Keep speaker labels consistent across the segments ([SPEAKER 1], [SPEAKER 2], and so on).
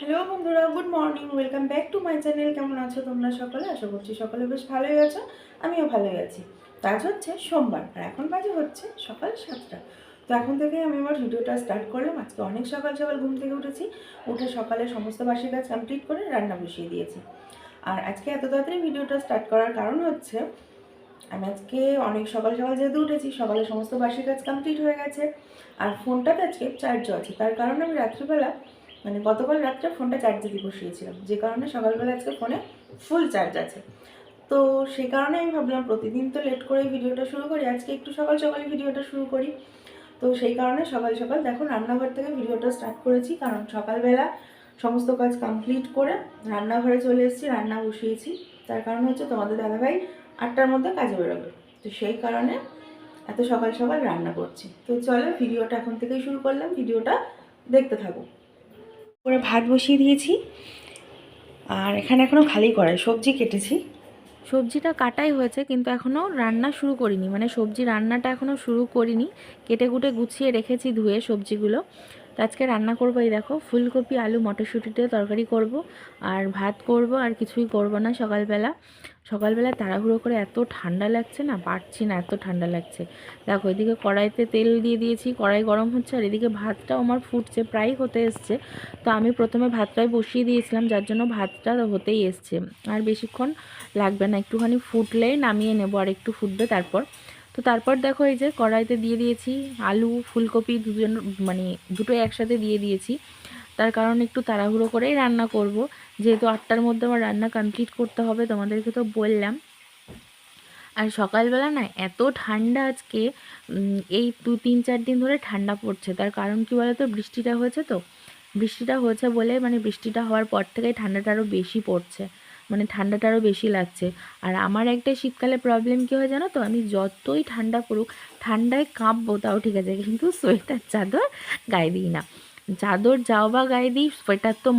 [SPEAKER 1] Hello বন্ধুরা, good morning, welcome back to my channel. কেমন আছো তোমরা সকলে? আশা করছি সকলে বেশ ভালোই আছো, আমিও ভালোই আছি। আজ হচ্ছে সোমবার, আর এখন বাজে হচ্ছে সকাল সাতটা। তো এখন থেকে আমি আমার ভিডিওটা স্টার্ট করলাম। আজকে অনেক সকাল সকাল ঘুম থেকে উঠেছি, উঠে সকালে সমস্ত বাসি কাজ কমপ্লিট করে রান্না বসিয়ে দিয়েছি। আর আজকে এত তাড়াতাড়ি ভিডিওটা স্টার্ট করার কারণ হচ্ছে, আমি আজকে অনেক সকাল সকাল যেহেতু উঠেছি, সকালে সমস্ত বাসি কাজ কমপ্লিট হয়ে গেছে, আর ফোনটাতে আজকে চার্জও আছে। তার কারণে আমি রাত্রিবেলা মানে গতকাল রাত্রে ফোনটা চার্জে দিয়ে বসিয়েছিলাম। যে কারণে সকালবেলা আজকে ফোনে ফুল চার্জ আছে। তো সেই কারণে আমি ভাবলাম প্রতিদিন তো লেট করে ভিডিওটা শুরু করি, আজকে একটু সকাল সকালে ভিডিওটা শুরু করি। তো সেই কারণে সকাল সকাল দেখো রান্নাঘর থেকে ভিডিওটা স্টার্ট করেছি, কারণ সকালবেলা সমস্ত কাজ কমপ্লিট করে রান্নাঘরে চলে এসেছি, রান্না বসিয়েছি। তার কারণ হচ্ছে তোমাদের দাদাভাই আটটার মধ্যে কাজে বেরোবে। তো সেই কারণে এত সকাল সকাল রান্না করছি। তো চলো ভিডিওটা এখন থেকেই শুরু করলাম, ভিডিওটা দেখতে থাকো। করে ভাত বসিয়ে দিয়েছি। আর এখানে এখনও খালি করাই সবজি কেটেছি।
[SPEAKER 2] সবজিটা কাটাই হয়েছে, কিন্তু এখনও রান্না শুরু করিনি। মানে সবজি রান্নাটা এখনও শুরু করিনি। কেটে কুটে গুছিয়ে রেখেছি ধুয়ে সবজিগুলো। তো আজকে রান্না করব এই দেখো, ফুলকপি, আলু, মটরশুঁটি দিয়ে তরকারি করব, আর ভাত করব, আর কিছুই করব না সকালবেলা। সকালবেলা তাড়াহুড়ো করে এত ঠান্ডা লাগছে না, পারছি না এত ঠান্ডা লাগছে। দেখো, এদিকে কড়াইতে তেল দিয়ে দিয়েছি, কড়াই গরম হচ্ছে, আর এদিকে ভাতটাও আমার ফুটছে, প্রায় হতে এসছে। তো আমি প্রথমে ভাতটাই বসিয়ে দিয়েছিলাম, যার জন্য ভাতটা হতেই এসছে। আর বেশিক্ষণ লাগবে না, একটুখানি ফুটলেই নামিয়ে নেব, আর একটু ফুটবে তারপর। তো তারপর দেখো এই যে কড়াইতে দিয়ে দিয়েছি আলু, ফুলকপি দুজন মানে দুটো একসাথে দিয়ে দিয়েছি। তার কারণ একটু তাড়াহুড়ো করেই রান্না করব। যেহেতু আটটার মধ্যে আমার রান্না কমপ্লিট করতে হবে, তোমাদেরকে তো বললাম। আর সকালবেলা না এত ঠান্ডা আজকে এই দু, তিন, চার দিন ধরে ঠান্ডা পড়ছে। তার কারণ কি বলো তো বৃষ্টিটা হয়েছে তো। বৃষ্টিটা হয়েছে বলে মানে বৃষ্টিটা হওয়ার পর থেকেই ঠান্ডাটা আরও বেশি পড়ছে। মানে ঠান্ডাটা আরও বেশি লাগছে। আর আমার একটা শীতকালে প্রবলেম কী হয় জানো তো? আমি যতই ঠান্ডা পড়ুক, ঠান্ডায় কাঁপবো, তাও ঠিক আছে। কিন্তু সোয়েটার, চাদর গায়ে দিই না। চাদর যাও বা গায়ে দিই, সোয়েটার তো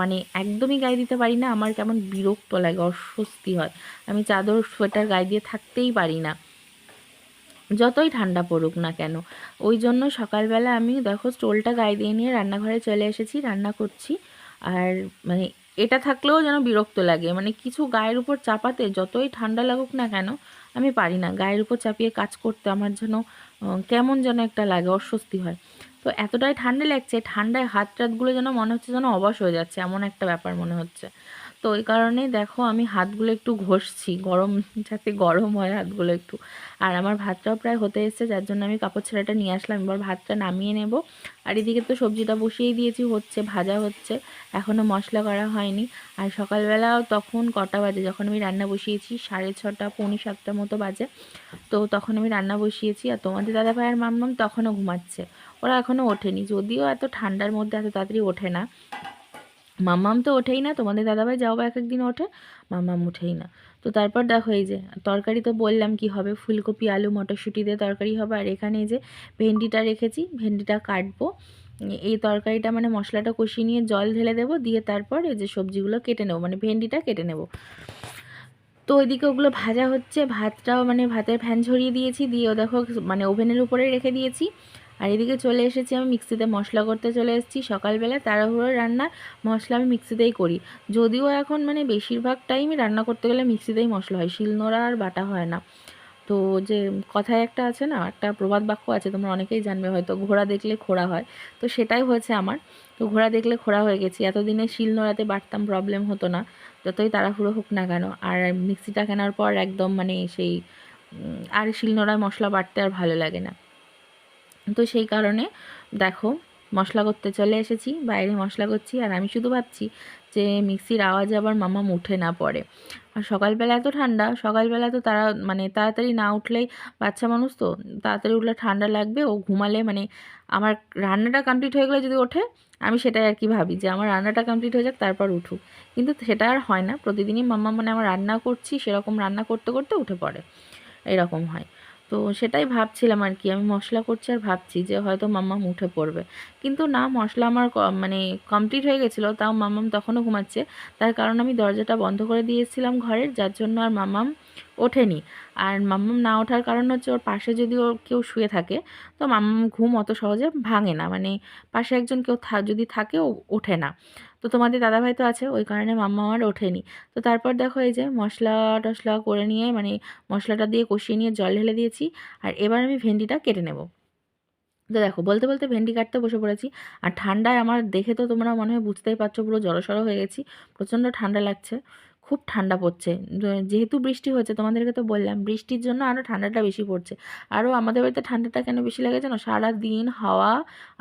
[SPEAKER 2] মানে একদমই গায়ে দিতে পারি না। আমার কেমন বিরক্ত লাগে, অস্বস্তি হয়। আমি চাদর, সোয়েটার গায়ে দিয়ে থাকতেই পারি না। যতই ঠান্ডা পড়ুক না কেন। ওই জন্য সকালবেলা আমি দেখো, স্টোলটা গায়ে দিয়ে নিয়ে রান্নাঘরে চলে এসেছি, রান্না করছি। আর মানে এটা থাকলেও যেন বিরক্ত লাগে। মানে কিছু গায়ের উপর চাপাতে যতই ঠান্ডা লাগুক না কেন, আমি পারি না। গায়ের উপর চাপিয়ে কাজ করতে আমার যেন কেমন যেন একটা লাগে, অস্বস্তি হয়। তো এতটাই ঠান্ডা লাগছে, ঠান্ডায় হাত টাতগুলো যেন মনে হচ্ছে যেন অবশ হয়ে যাচ্ছে, এমন একটা ব্যাপার মনে হচ্ছে। তো ওই কারণে দেখো আমি হাতগুলো একটু ঘষছি, গরম, যাতে গরম হয় হাতগুলো একটু। আর আমার ভাতটাও প্রায় হতে এসেছে, যার জন্য আমি কাপড় ছেঁড়াটা নিয়ে আসলাম। এবার ভাতটা নামিয়ে নেব। আর এদিকে তো সবজিটা বসিয়েই দিয়েছি, হচ্ছে, ভাজা হচ্ছে। এখনও মশলা করা হয়নি। আর সকালবেলাও তখন কটা বাজে? যখন আমি রান্না বসিয়েছি, সাড়ে ছটা, পৌনে সাতটা মতো বাজে। তো তখন আমি রান্না বসিয়েছি। আর তোমাদের দাদা ভাইয়ের মাম্মাম তখনও ঘুমাচ্ছে। ওরা এখনও ওঠেনি। যদিও এত ঠান্ডার মধ্যে এত তাড়াতাড়ি ওঠে না। মাম্মাম তো ওঠেই না, তোমাদের দাদাভাই যাও বা এক একদিন ওঠে, মাম্মাম উঠেই না। তো তারপর দেখো এই যে, তরকারি তো বললাম কি হবে, ফুলকপি, আলু, মটরশুঁটি দিয়ে তরকারি হবে, আর এখানে যে ভেন্ডিটা রেখেছি, ভেন্ডিটা কাটবো। এই তরকারিটা মানে মশলাটা কষিয়ে নিয়ে জল ঢেলে দেবো, দিয়ে তারপর এই যে সবজিগুলো কেটে নেব মানে ভেন্ডিটা কেটে নেব। তো ওইদিকে ওগুলো ভাজা হচ্ছে, ভাতটাও মানে ভাতের ফ্যান ঝরিয়ে দিয়েছি দিয়েও দেখো মানে ওভেনের উপরে রেখে দিয়েছি। আর এদিকে চলে এসেছি আমি মিক্সিতে মশলা করতে চলে এসেছি। সকালবেলা তাড়াহুড়ো রান্না, মশলা আমি মিক্সিতেই করি। যদিও এখন মানে বেশিরভাগ টাইমই রান্না করতে গেলে মিক্সিতেই মশলা হয়, শিলনোড়া আর বাটা হয় না। তো যে কথায় একটা আছে না, একটা প্রবাদ বাক্য আছে, তোমরা অনেকেই জানবে হয়তো, ঘোড়া দেখলে খোড়া হয়। তো সেটাই হয়েছে আমার। তো ঘোড়া দেখলে খোড়া হয়ে গেছি। এতদিনে শিলনোড়াতে বাটতাম প্রবলেম হতো না। যতই তাড়াহুড়ো হোক না কেন। আর মিক্সিটা কেনার পর একদম মানে সেই আর শিলনোড়ায় মশলা বাটতে আর ভালো লাগে না। তো সেই কারণে দেখো মশলা করতে চলে এসেছি, বাইরে মশলা করছি আর আমি শুধু ভাবছি যে মিক্সির আওয়াজ আবার মামা উঠে না পড়ে। আর সকালবেলা এত ঠান্ডা, সকালবেলা তো তারা মানে তাড়াতাড়ি না উঠলেই বাচ্চা মানুষ তো, তাড়াতাড়ি উঠলে ঠান্ডা লাগবে, ও ঘুমালে মানে আমার রান্নাটা কমপ্লিট হয়ে গেলে যদি ওঠে, আমি সেটাই আর কি ভাবি যে আমার রান্নাটা কমপ্লিট হয়ে যাক, তারপর উঠুক। কিন্তু সেটা আর হয় না, প্রতিদিনই মাম্মা মানে আমার রান্না করছি, সেরকম রান্না করতে করতে উঠে পড়ে। এরকম হয়। তো সেটাই ভাবছিলাম আর কি। আমি মশলা করছি আর ভাবছি যে হয়তো মাম্মাম উঠে পড়বে। কিন্তু না, মশলা আমার মানে কমপ্লিট হয়ে গেছিল, তাও মাম্মাম তখনও ঘুমাচ্ছে। তার কারণ আমি দরজাটা বন্ধ করে দিয়েছিলাম ঘরের, যার জন্য আর মাম্মাম ওঠেনি। আর মাম্মাম না ওঠার কারণ হচ্ছে ওর পাশে যদি ওর কেউ শুয়ে থাকে, তো মাম্মাম ঘুম অত সহজে ভাঙে না। মানে পাশে একজন কেউ যদি থাকে ও ওঠে না। তো তোমাদের দাদাভাই তো আছে, ওই কারণে মাম্মা আমার ওঠেনি। তো তারপর দেখো এই যে মশলা টশলা করে নিয়ে মানে মশলাটা দিয়ে কষিয়ে নিয়ে জল ঢেলে দিয়েছি। আর এবার আমি ভেন্ডিটা কেটে নেব। তো দেখো, বলতে বলতে ভেন্ডি কাটতে বসে পড়েছি। আর ঠান্ডায় আমার দেখে তো তোমরা মনে হয় বুঝতেই পারছ, পুরো জড়সড় হয়ে গেছি। প্রচণ্ড ঠান্ডা লাগছে। খুব ঠান্ডা পড়ছে। যেহেতু বৃষ্টি হচ্ছে তোমাদেরকে তো বললাম, বৃষ্টির জন্য আরও ঠান্ডাটা বেশি পড়ছে। আরও আমাদের বাড়িতে ঠান্ডাটা কেন বেশি লাগে জানো? সারাদিন হাওয়া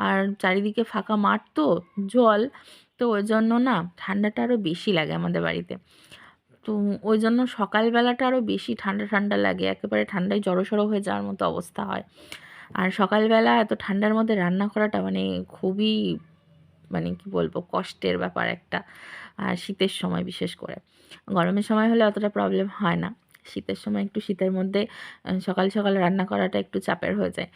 [SPEAKER 2] আর চারিদিকে ফাঁকা মাঠ তো, জল, তো ওই জন্য না ঠান্ডাটা আরও বেশি লাগে আমাদের বাড়িতে। তো ওই জন্য সকালবেলাটা আরও বেশি ঠান্ডা ঠান্ডা লাগে, একেবারে ঠান্ডায় জড়সড় হয়ে যাওয়ার মতো অবস্থা হয়। আর সকালবেলা এত ঠান্ডার মধ্যে রান্না করাটা মানে খুবই মানে কি বলব, কষ্টের ব্যাপার একটা, আর শীতের সময় বিশেষ করে। গরমের সময় হলে অতটা প্রবলেম হয় না। শীতের সময় একটু শীতের মধ্যে সকাল সকাল রান্না করাটা একটু চাপের হয়ে যায়।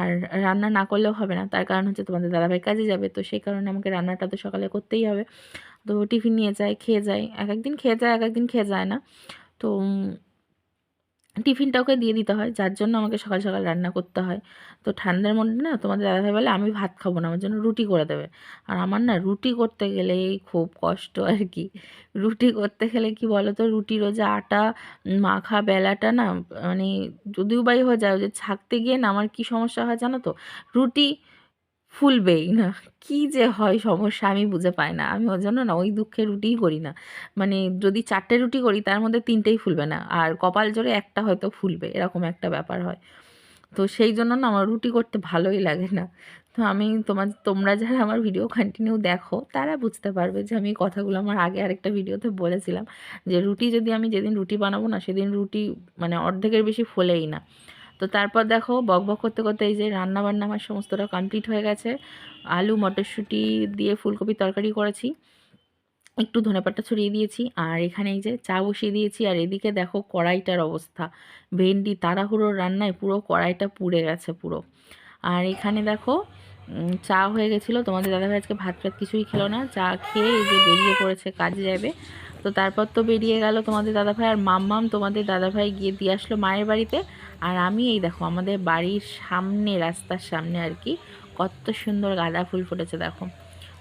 [SPEAKER 2] আর রান্না না করলেও হবে না। তার কারণ হচ্ছে তোমাদের দাদাভাই কাজে যাবে, তো সেই কারণে আমাকে রান্নাটা তো সকালে করতেই হবে। তো টিফিন নিয়ে যায়, খেয়ে যায়, এক একদিন খেয়ে যায়, এক একদিন খেয়ে যায় না। তো টিফিনটা ওকে দিয়ে দিতে হয়, যার জন্য আমাকে সকাল সকাল রান্না করতে হয়। তো ঠান্ডার মধ্যে না, তোমাদের দাদাভাই বলে, আমি ভাত খাব না, আমার জন্য রুটি করে দেবে। আর আমার না, রুটি করতে গেলে খুব কষ্ট আর কি। রুটি করতে গেলে কি বলো তো রুটির ওই যে আটা মাখা, বেলাটা না মানে যদিও বাই হয়ে যায় যে ছাকতে গিয়ে না, আমার কি সমস্যা হয় জানো তো? রুটি ফুলবেই না? কি যে হয় সমস্যা আমি বুঝে পাই না। আমি ওই জন্য না, ওই দুঃখে রুটিই করি না। মানে যদি চারটে রুটি করি, তার মধ্যে তিনটেই ফুলবে না। আর কপাল জোরে একটা হয়তো ফুলবে, এরকম একটা ব্যাপার হয়। তো সেই জন্য না আমার রুটি করতে ভালোই লাগে না। তো আমি তোমার, তোমরা যারা আমার ভিডিও কন্টিনিউ দেখো, তারা বুঝতে পারবে যে আমি কথাগুলো আমার আগে আরেকটা ভিডিওতে বলেছিলাম। যে রুটি যদি আমি যেদিন রুটি বানাবো না, সেদিন রুটি মানে অর্ধেকের বেশি ফোলেই না। তো তারপর দেখো বক বক করতে করতে এই যে রান্না বান্না আমার সমস্তটা কমপ্লিট হয়ে গেছে। আলু, মটরশুঁটি দিয়ে ফুলকপি তরকারি করেছি। একটু ধনেপাতা ছড়িয়ে দিয়েছি আর এখানে এই যে চা বসিয়ে দিয়েছি। আর এদিকে দেখো কড়াইটার অবস্থা। ভেন্ডি তাড়াহুড়োর রান্নায় পুরো কড়াইটা পুড়ে গেছে পুরো। আর এখানে দেখো চা হয়ে গেছিল। তোমাদের দাদাভাই আজকে ভাত টাত কিছুই খেলো না। চা খেয়ে এই যে বেরিয়ে পড়েছে কাজে যাবে। তো তারপর তো বেরিয়ে গেল তোমাদের দাদাভাই। আর মাম্মাম তোমাদের দাদাভাই গিয়ে দিয়ে আসলো মায়ের বাড়িতে। আর আমি এই দেখো, আমাদের বাড়ির সামনে, রাস্তার সামনে আর কি, কত সুন্দর গাঁদা ফুল ফুটেছে দেখো।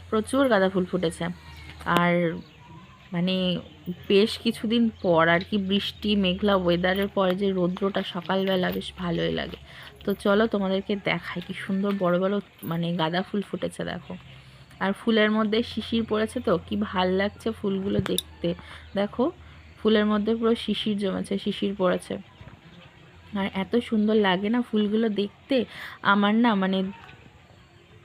[SPEAKER 2] প্রচুর গাঁদা ফুল ফুটেছে। আর মানে বেশ কিছুদিন পর আর কি বৃষ্টি, মেঘলা ওয়েদারের পর যে রৌদ্রটা সকালবেলা বেশ ভালোই লাগে। তো চলো তোমাদেরকে দেখাই কি সুন্দর বড় বড় মানে গাঁদা ফুল ফুটেছে দেখো। আর ফুলের মধ্যে শিশির পড়েছে তো, কি ভালো লাগছে ফুলগুলো দেখতে। দেখো, ফুলের মধ্যে পুরো শিশির জমেছে, শিশির পড়েছে। আর এত সুন্দর লাগে না ফুলগুলো দেখতে। আমার না মানে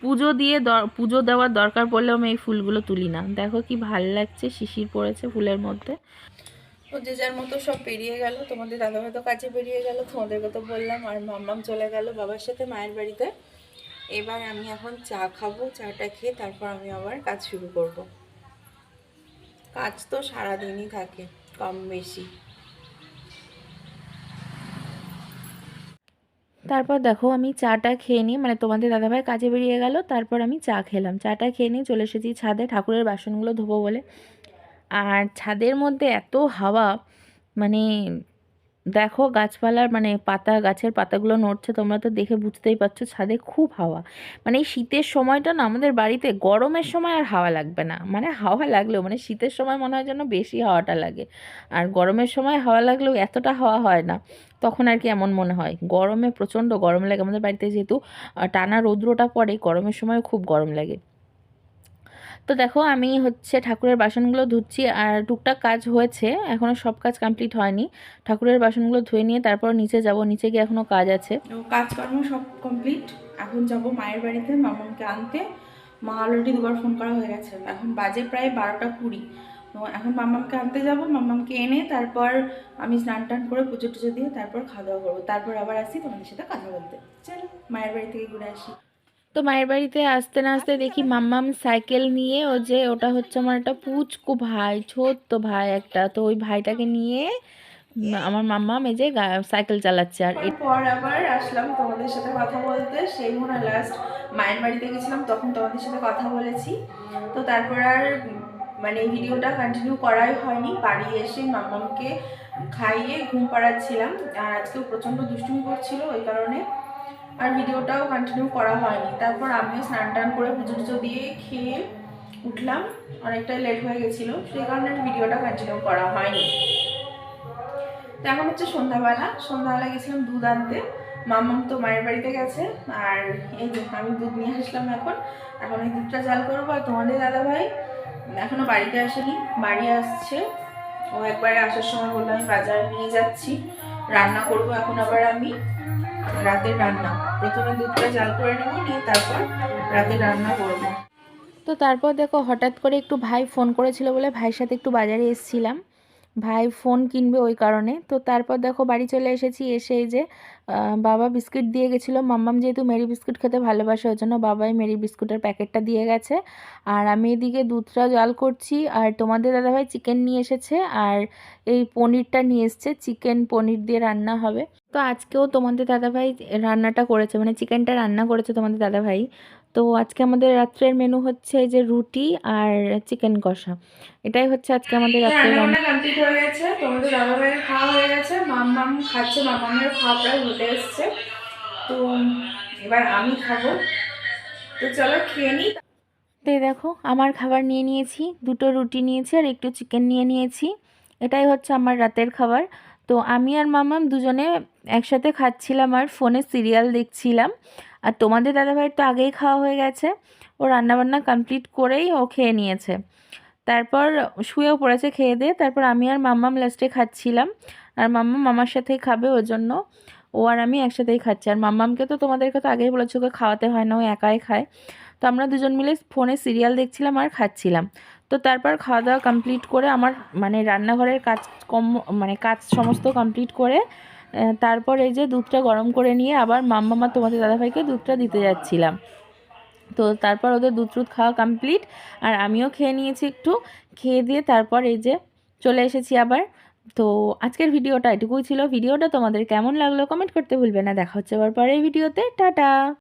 [SPEAKER 2] পুজো দিয়ে পুজো দেওয়ার দরকার পড়লেও আমি এই ফুলগুলো তুলি না। দেখো কি ভালো লাগছে, শিশির পড়েছে ফুলের মধ্যে।
[SPEAKER 1] ও যে যার মতো সব পেরিয়ে গেল, তোমাদের দাদাভাই তো কাছে বেরিয়ে গেল, তোমাদেরকে তো বললাম, আর মাম্মাম চলে গেল বাবার সাথে মায়ের বাড়িতে। এবার আমি এখন চা খাব, চাটা খেয়ে তারপর আমি আবার কাজ শুরু করব। কাজ তো সারাদিনই থাকে, কম বেশি।
[SPEAKER 2] তারপর দেখো আমি চাটা খেয়ে নিই মানে তোমাদের দাদাভাই কাজে বেরিয়ে গেল, তারপর আমি চা খেলাম। চাটা খেয়ে নিয়ে চলে এসেছি ছাদে, ঠাকুরের বাসনগুলো ধোবো বলে। আর ছাদের মধ্যে এত হাওয়া মানে দেখো গাছপালার মানে পাতা, গাছের পাতাগুলো নড়ছে, তোমরা তো দেখে বুঝতেই পারছ ছাদে খুব হাওয়া। মানে এই শীতের সময়টা না আমাদের বাড়িতে গরমের সময় আর হাওয়া লাগবে না। মানে হাওয়া লাগলেও মানে শীতের সময় মনে হয় যেন বেশি হাওয়াটা লাগে। আর গরমের সময় হাওয়া লাগলেও এতটা হাওয়া হয় না, তখন আর কি এমন মনে হয়। গরমে প্রচণ্ড গরম লাগে আমাদের বাড়িতে যেহেতু টানা রৌদ্রটা পড়ে, গরমের সময় খুব গরম লাগে। তো দেখো, আমি হচ্ছে ঠাকুরের বাসনগুলো ধুচ্ছি আর টুকটাক কাজ হয়েছে এখনও সব কাজ কমপ্লিট হয়নি। ঠাকুরের বাসনগুলো ধুয়ে নিয়ে তারপর নিচে যাব, নিচে গিয়ে এখনও কাজ আছে।
[SPEAKER 1] কাজকর্ম সব কমপ্লিট, এখন যাব মায়ের বাড়িতে মামাকে আনতে। মা অলরেডি দুবার ফোন করা হয়ে গেছে, এখন বাজে প্রায় বারোটা কুড়ি। তো এখন মাম্মামকে আনতে যাব মাম্মামকে এনে তারপর আমি স্নান টান করে পুজো টুজো দিয়ে তারপর খাওয়া দাওয়া করব। তারপর আবার আসি তোমাদের সাথে কথা বলতে। চলো, মায়ের বাড়ি থেকে ঘুরে আসি।
[SPEAKER 2] তো মায়ের বাড়িতে আসতে না আসতে দেখি মাম্মাম সাইকেল নিয়ে ও যে ওটা হচ্ছে আমার একটা পুচকু ভাই ছোট্ট ভাই একটা। তো ওই ভাইটাকে নিয়ে আমার মাম্মাম এই যে গা- সাইকেল চালাচ্ছে আর এ-
[SPEAKER 1] পর আবার আসলাম তোমাদের সাথে কথা বলতে। সেই মনে লাস্ট মায়ের বাড়িতে গেছিলাম তখন তোমাদের সাথে কথা বলেছি। তো তারপর আর মানে ভিডিওটা কন্টিনিউ করাই হয়নি। বাড়ি এসে মাম্মামকে খাইয়ে ঘুম পাড়াচ্ছিলাম। আর আজকেও প্রচণ্ড দুষ্টুমি করছিল ওই কারণে। আর ভিডিওটাও কন্টিনিউ করা হয়নি। তারপর আমিও স্নান টান করে পুজো টুজো দিয়ে খেয়ে উঠলাম। অনেকটাই লেট হয়ে গেছিল, সেই কারণে ভিডিওটা কন্টিনিউ করা হয়নি। তো এখন হচ্ছে সন্ধ্যাবেলা। সন্ধ্যাবেলা গেছিলাম দুধ আনতে। মামাম তো মায়ের বাড়িতে গেছে। আর এই যে, আমি দুধ নিয়ে আসলাম এখন। এখন এই দুধটা জাল করব। আর তোমাদের দাদা ভাই এখনও বাড়িতে আসেনি, বাড়ি আসছে। ও একবারে আসার সময় বলল আমি বাজারে নিয়ে যাচ্ছি। রান্না করব এখন আবার আমি। রাতের রান্না। প্রথমে দুধটা জাল করে নেব, নিয়ে তারপর রাতের রান্না করব।
[SPEAKER 2] তো তারপর দেখো হঠাৎ করে একটু ভাই ফোন করেছিল বলে ভাইয়ের সাথে একটু বাজারে এসেছিলাম। ভাই ফোন কিনবে ওই কারণে। তো তারপর দেখো বাড়ি চলে এসেছি, এসে এই যে বাবা বিস্কিট দিয়ে গেছিল। মাম্মাম যেহেতু মেরি বিস্কুট খেতে ভালোবাসে, ওই জন্য বাবাই মেরি বিস্কুটের প্যাকেটটা দিয়ে গেছে। আর আমি এদিকে দুধটা জল করছি। আর তোমাদের দাদাভাই চিকেন নিয়ে এসেছে, আর এই পনিরটা নিয়ে এসছে। চিকেন পনির দিয়ে রান্না হবে। তো আজকেও তোমাদের দাদাভাই রান্নাটা করেছে মানে চিকেনটা রান্না করেছে তোমাদের দাদাভাই তো আজকে আমাদের রাত্রের মেনু হচ্ছে যে রুটি আর চিকেন কষা। এটাই হচ্ছে আজকে আমাদের রাত্রের রান্না
[SPEAKER 1] রান্না কমপ্লিট হয়ে গেছে। তোমাদের দাদা ভাইয়ের খাওয়া হয়ে গেছে মাম্মাম খাচ্ছে মাম্মামের খাওয়া প্রায় হতে এসছে। তো এবার আমি খাব। তো চলো খেয়ে নিই।
[SPEAKER 2] তো দেখো আমার খাবার নিয়ে নিয়েছি দুটো রুটি নিয়েছি আর একটু চিকেন নিয়ে নিয়েছি। এটাই হচ্ছে আমার রাতের খাবার। তো আমি আর মামাম দুজনে একসাথে খাচ্ছিলাম আর ফোনে সিরিয়াল দেখছিলাম। আর তোমাদের দাদাভাইয়ের তো আগেই খাওয়া হয়ে গেছে। ও রান্নাবান্না কমপ্লিট করেই ও খেয়ে নিয়েছে। তারপর শুয়েও পড়েছে খেয়ে দিয়ে, তারপর আমি আর মাম্মাম লাস্টে খাচ্ছিলাম। আর মাম্মা মামার সাথেই খাবে ওর জন্য। ও আর আমি একসাথেই খাচ্ছি। আর মাম্মামকে তো তোমাদেরকে তো আগেই বলেছি, ওকে খাওয়াতে হয় না, ও একাই খায়। তো আমরা দুজন মিলে ফোনে সিরিয়াল দেখছিলাম আর খাচ্ছিলাম। তো তারপর খাওয়া দাওয়া কমপ্লিট করে আমার মানে রান্নাঘরের কাজ কম মানে কাজ সমস্ত কমপ্লিট করে তারপর এই যে দুধটা গরম করে নিয়ে আবার মাম্মামা তোমাদের দাদাভাইকে দুধটা দিতে যাচ্ছিলাম। তো তারপর ওদের দুধ টুধ খাওয়া কমপ্লিট আর আমিও খেয়ে নিয়েছি একটু। খেয়ে দিয়ে তারপর এই যে চলে এসেছি আবার। তো আজকের ভিডিওটা এটুকুই ছিল। ভিডিওটা তোমাদের কেমন লাগল কমেন্ট করতে ভুলবে না। দেখা হচ্ছে আবার পরের ভিডিওতে। টাটা!